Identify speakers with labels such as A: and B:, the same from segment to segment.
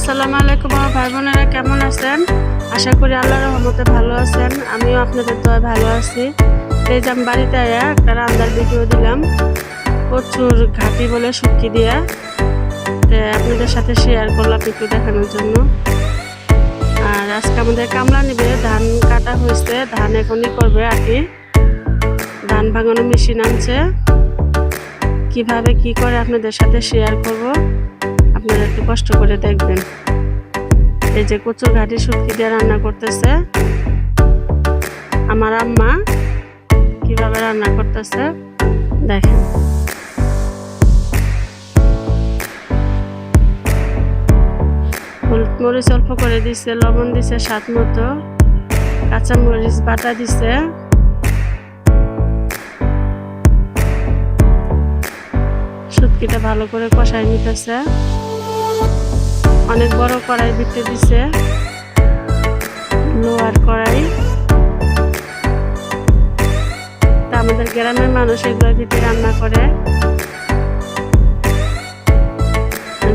A: আসসালামু আলাইকুম, আমার ভাই বোনেরা কেমন আছেন? আশা করি আল্লাহর রহমতে ভালো আছেন। আমিও আপনাদের তো ভালো আছি। এই যে আমি বাড়িতে আয়া একটা রান্নার ভিডিও দিলাম। প্রচুর ঘাটি বলে শুটকি দিয়া। তো আপনাদের সাথে শেয়ার করলাম একটু দেখানোর জন্য। আর আজকে আমাদের কামলা নিবে। ধান কাটা হয়েছে। ধান এখনই করবে আর কি ধান ভাঙানো মেশিন আনছে। কীভাবে কি করে আপনাদের সাথে শেয়ার করব? আপনারা একটু কষ্ট করে দেখবেন। এই যে কচুর ঘাটি শুটকি দিয়ে রান্না করতেছে। আমার আম্মা কীভাবে রান্না করতেছে, দেখেন। হলুদ মরিচ অল্প করে দিছে, লবণ দিছে স্বাদ মতো। কাঁচা মরিচ বাটা দিছে। শুটকিটা ভালো করে কষাই নিতেছে। অনেক বড় কড়াই দিতে দিছে, লোহার কড়াই। তা আমাদের গ্রামের মানুষ এগুলোর ভিতরে রান্না করে।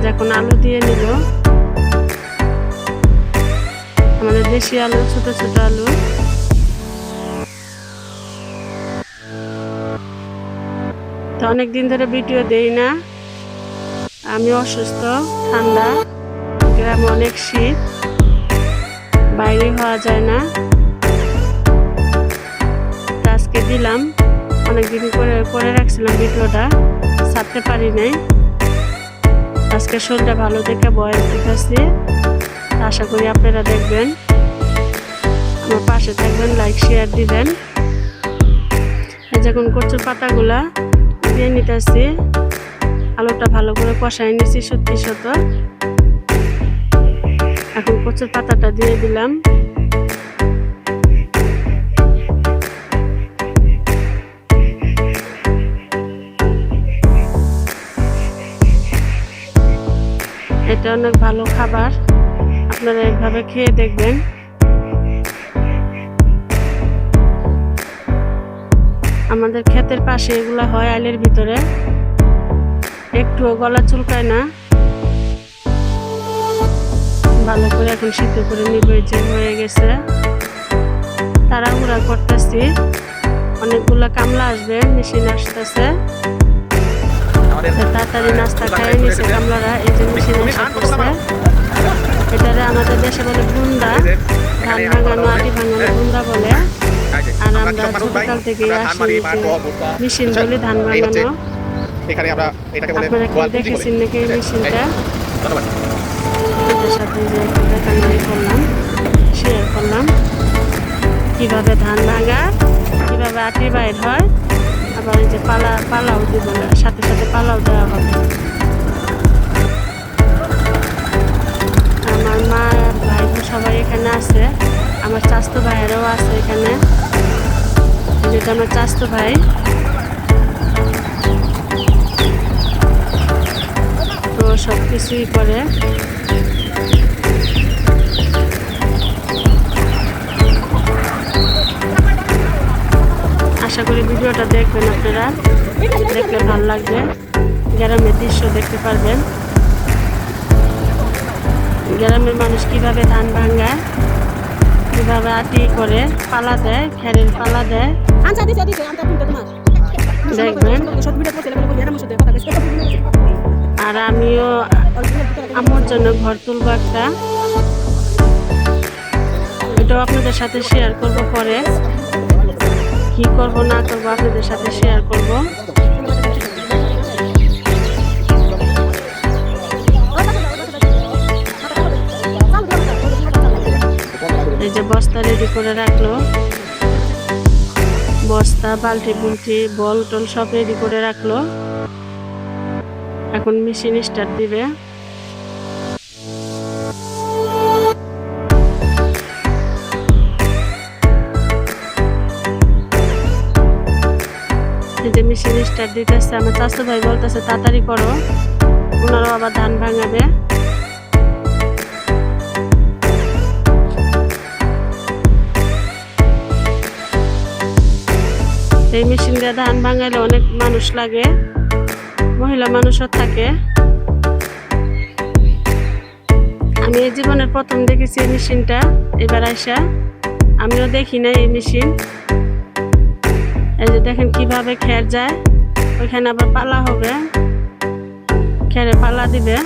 A: যখন আলু দিয়ে নিল, আমাদের দেশি আলু, ছোট ছোট আলু। তো অনেক দিন ধরে ভিডিও দেই না। আমি অসুস্থ, ঠান্ডা, গ্রামে অনেক শীত, বাইরে হওয়া যায় না। আজকে দিলাম, অনেকদিন করে করে রাখছিলাম ভিডিওটা, ছাড়তে পারি নাই। আজকে শরীরটা ভালো দেখে বয়স দিতেছি আশা করি আপনারা দেখবেন। আমার পাশে থাকবেন লাইক শেয়ার দিবেন। যখন কচুর পাতাগুলা দিয়ে নিতেছি। আলুটা ভালো করে কষাই নিছি সত্যি সত। এখন কচুর পাতাটা দিয়ে দিলাম। এটা অনেক ভালো খাবার। আপনারা এইভাবে খেয়ে দেখবেন। আমাদের ক্ষেতের পাশে এগুলা হয় আইলের ভিতরে। একটুও গলা চুলকায় না। ভালো করে এখন সিদ্ধ করে নিব যে হয়ে গেছে। তাড়াহুড়া করতেছি। অনেকগুলো কামলা আসবে, মেশিন আসতেছে। তাড়াতাড়ি নাস্তা খাইয়ে নিছে কামলারা, এই যে মেশিন করছে এটারে আমাদের দেশে বলে বুন্দা ধান ভাঙানো, আটি ভাঙানো বুন্দা বলে। আর আমরা ছোটকাল থেকে আসি মেশিন বলি ধান ভাঙানো।
B: এখানে আমরা এটাকে বলে গোয়াল পুঁজি বলে।
A: নাকি মেশিনটা?
B: ধন্যবাদ।
A: সাথে যে একটু করলাম শেয়ার করলাম। কীভাবে ধান ভাঙা কীভাবে আটি বাইর হয় আবার এই যে পালা পালাও দিব সাথে সাথে পালাও দেওয়া হবে। আমার মা ভাই সবাই এখানে আছে আমার চাস্তো ভাইয়েরাও আছে এখানে। যেটা আমার চাস্তো ভাই তো সব কিছুই করে। আশা করি ভিডিওটা দেখবেন আপনারা। দেখলে ভালো লাগবে। গ্রামের দৃশ্য দেখতে পারবেন। গ্রামের মানুষ কীভাবে ধান ভাঙায় কীভাবে আটি করে পালা দেয় খেরের পালা দেয়। দেখবেন। আর আমিও আমার জন্য ঘর তুলবো একটা। এটাও আপনাদের সাথে শেয়ার করব পরে। কি করব, না করব, আপনাদের সাথে শেয়ার করব। এই যে বস্তা রেডি করে রাখল। বস্তা, বালতি বুলটি বল টল সব রেডি করে রাখল। এখন মেশিন স্টার্ট দিবে। যে মেশিন স্টার্ট দিতেছে, আমার চাষু ভাই বলতেছে, তাড়াতাড়ি করো। ওনারাও আবার ধান ভাঙাবে। এই মেশিন দিয়ে ধান ভাঙালে অনেক মানুষ লাগে। মহিলা মানুষও থাকে। আমি এই জীবনের প্রথম দেখেছি এই মেশিনটা, এবার আইসা আমিও দেখি না এই মেশিন। এই যে দেখেন কীভাবে খের যায়, ওইখানে আবার পালা হবে, খেরে পালা দিবে।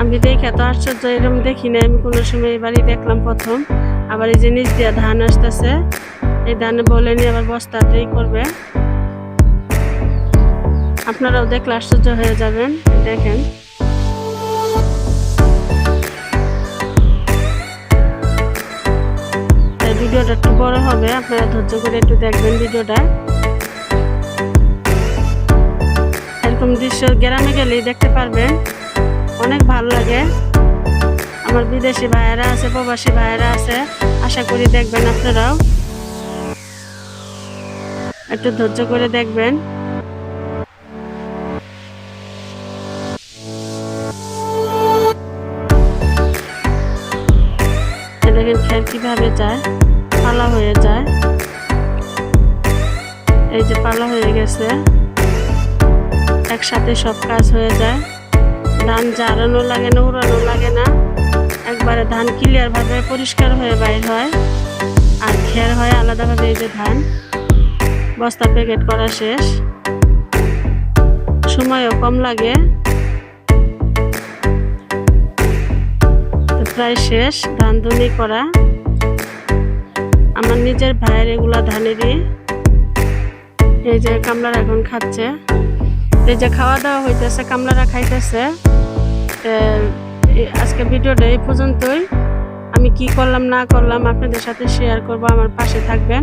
A: আমি দেখে তো আশ্চর্য এরকম দেখি না আমি কোনো সময় এবারই দেখলাম প্রথম। আবার এই জিনিস দিয়ে ধান আসতেছে এই ধানে বলে নিয়ে আবার বস্তা বস্তাতেই করবে। আপনারাও দেখলে আশ্চর্য হয়ে যাবেন, দেখেন। ভিডিওটা একটু বড় হবে, আপনারা ধৈর্য করে একটু দেখবেন ভিডিওটা। এরকম দৃশ্য গ্রামে গেলেই দেখতে পারবেন, অনেক ভালো লাগে। আমার বিদেশি ভাইয়েরা আছে, প্রবাসী ভাইয়েরা আছে, আশা করি দেখবেন আপনারাও। একটু ধৈর্য করে দেখবেন। দেখেন খের কীভাবে যায়, পালা হয়ে যায়। এই যে পালা হয়ে গেছে। একসাথে সব কাজ হয়ে যায়। ধান জারানো লাগে না, উড়ানো লাগে না। একবারে ধান ক্লিয়ার ভাবে পরিষ্কার হয়ে বাইর হয়। আর খের হয় আলাদাভাবে এই যে ধান। বস্তা প্যাকেট করা শেষ। সময়ও কম লাগে। প্রায় শেষ ধান দুনি করা। আমার নিজের ভাইয়ের এগুলা ধানেরই। এই যে কামলার এখন খাচ্ছে। এই যে খাওয়া দাওয়া হইতেছে, কামলারা খাইতেছে। আজকে ভিডিওটা এই পর্যন্তই। আমি কি করলাম, না করলাম আপনাদের সাথে শেয়ার করব, আমার পাশে থাকবেন।